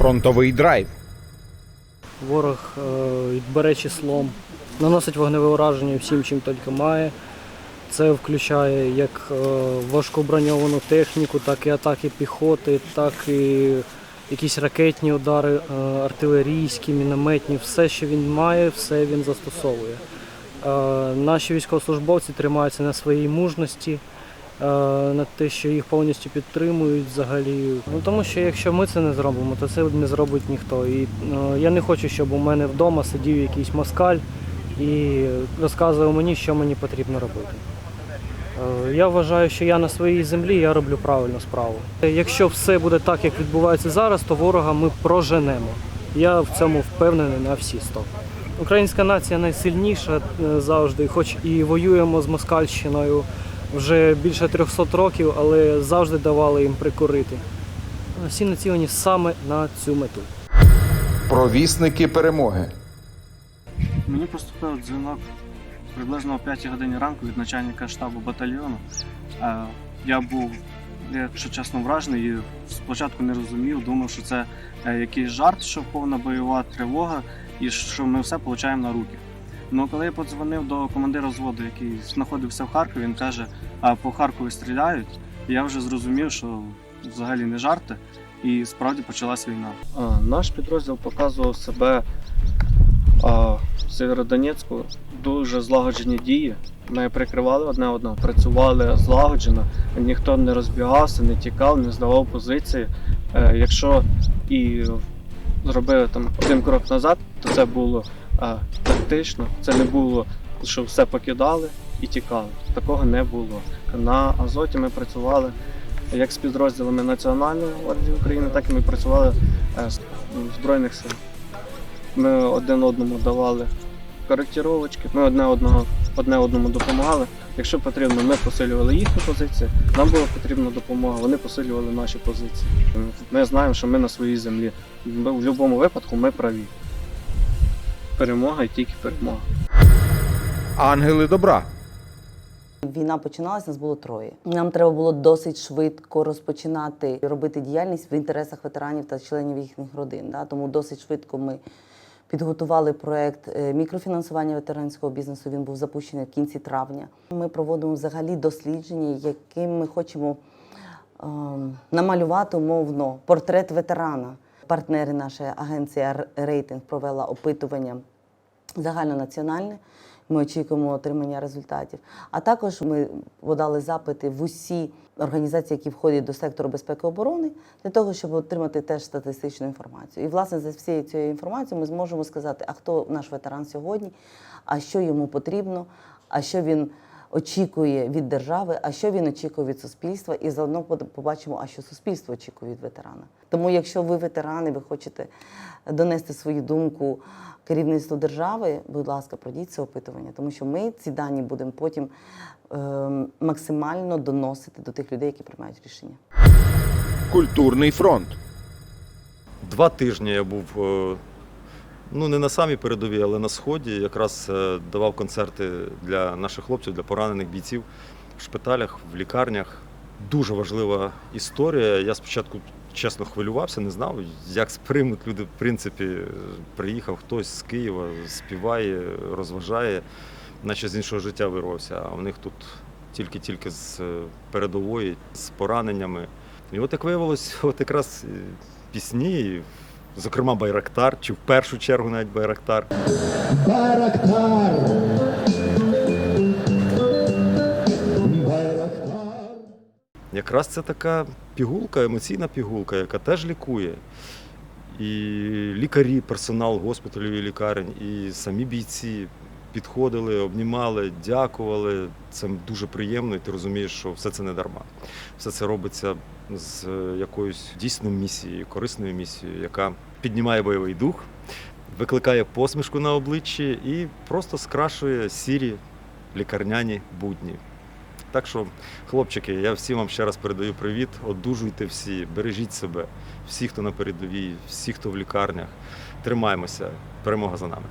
фронтовий драйв. Ворог е, бере числом, наносить вогневе ураження всім, чим тільки має. Це включає як е, важку броньовану техніку, так і атаки піхоти, так і якісь ракетні удари, е, артилерійські, мінометні. Все, що він має, все він застосовує. Наші військовослужбовці тримаються на своїй мужності, на те, що їх повністю підтримують взагалі. Ну тому що якщо ми це не зробимо, то це не зробить ніхто. І е, я не хочу, щоб у мене вдома сидів якийсь москаль і розказував мені, що мені потрібно робити. Е, Я вважаю, що я на своїй землі я роблю правильну справу. Якщо все буде так, як відбувається зараз, то ворога ми проженемо. Я в цьому впевнений на всі 100. Українська нація найсильніша е, завжди, хоч і воюємо з Москальщиною вже більше 300 років, але завжди давали їм прикурити. Всі націлені саме на цю мету. Провісники перемоги. Мені поступив дзвінок приблизно о 5 годині ранку від начальника штабу батальйону. Я був, якщо чесно, вражений і спочатку не розумів, думав, що це е, якийсь жарт, що повна бойова тривога і що ми все получаємо на руки. Ну коли я подзвонив до командира взводу, який знаходився в Харкові, він каже, а по Харкові стріляють. Я вже зрозумів, що взагалі не жарти, і справді почалась війна. Наш підрозділ показував себе а, в Сєвєродонецьку дуже злагоджені дії. Ми прикривали одне одного, працювали злагоджено, ніхто не розбігався, не тікав, не здавав позиції. Е, якщо і зробили там один крок назад, то це було е, тактично, це не було, що все покидали і тікали. Такого не було. На Азоті ми працювали як з підрозділами Національної гвардії України, так і ми працювали е, з Збройних сил. Ми один одному давали коректировочки, ми одне одного одне одному допомагали. Якщо потрібно, ми посилювали їхні позиції. Нам була потрібна допомога, вони посилювали наші позиції. Ми знаємо, що ми на своїй землі. В будь-якому випадку ми праві. Перемога і тільки перемога. Ангели добра. Війна починалася, нас було троє. Нам треба було досить швидко розпочинати робити діяльність в інтересах ветеранів та членів їхніх родин. Да? Тому досить швидко ми підготували проект е, мікрофінансування ветеранського бізнесу. Він був запущений в кінці травня. Ми проводимо взагалі дослідження, яким ми хочемо ем, намалювати умовно портрет ветерана. Партнери наша агенція рейтинг провела опитування загальнонаціональне. Ми очікуємо отримання результатів. А також ми подали запити в усі організації, які входять до сектору безпеки оборони, для того, щоб отримати теж статистичну інформацію. І власне за всією цією інформацією ми зможемо сказати, а хто наш ветеран сьогодні, а що йому потрібно, а що він очікує від держави, а що він очікує від суспільства, і заодно побачимо, а що суспільство очікує від ветерана. Тому, якщо ви ветерани, ви хочете донести свою думку керівництву держави, будь ласка, пройдіть це опитування, тому що ми ці дані будемо потім ем, максимально доносити до тих людей, які приймають рішення. Культурний фронт. Два тижні я був е, ну не на самій передовій, але на сході. Якраз е, давав концерти для наших хлопців, для поранених бійців в шпиталях, в лікарнях. Дуже важлива історія. Я спочатку чесно хвилювався, не знав, як сприймуть люди. В принципі, приїхав хтось з Києва, співає, розважає, наче з іншого життя вирвався. А в них тут тільки-тільки з е, передової, з пораненнями. І от як виявилось, от якраз е, пісні, зокрема Байрактар, чи в першу чергу навіть Байрактар. Байрактар. Якраз це така пігулка, емоційна пігулка, яка теж лікує. І лікарі, персонал госпіталів і лікарень, і самі бійці підходили, обнімали, дякували. Це дуже приємно, і ти розумієш, що все це не дарма. Все це робиться з е, якоюсь дійсно місією, корисною місією, яка піднімає бойовий дух, викликає посмішку на обличчі і просто скрашує сірі лікарняні будні. Так що, хлопчики, я всім вам ще раз передаю привіт. Одужуйте всі, бережіть себе, всі, хто на передовій, всі, хто в лікарнях. Тримаємося. Перемога за нами.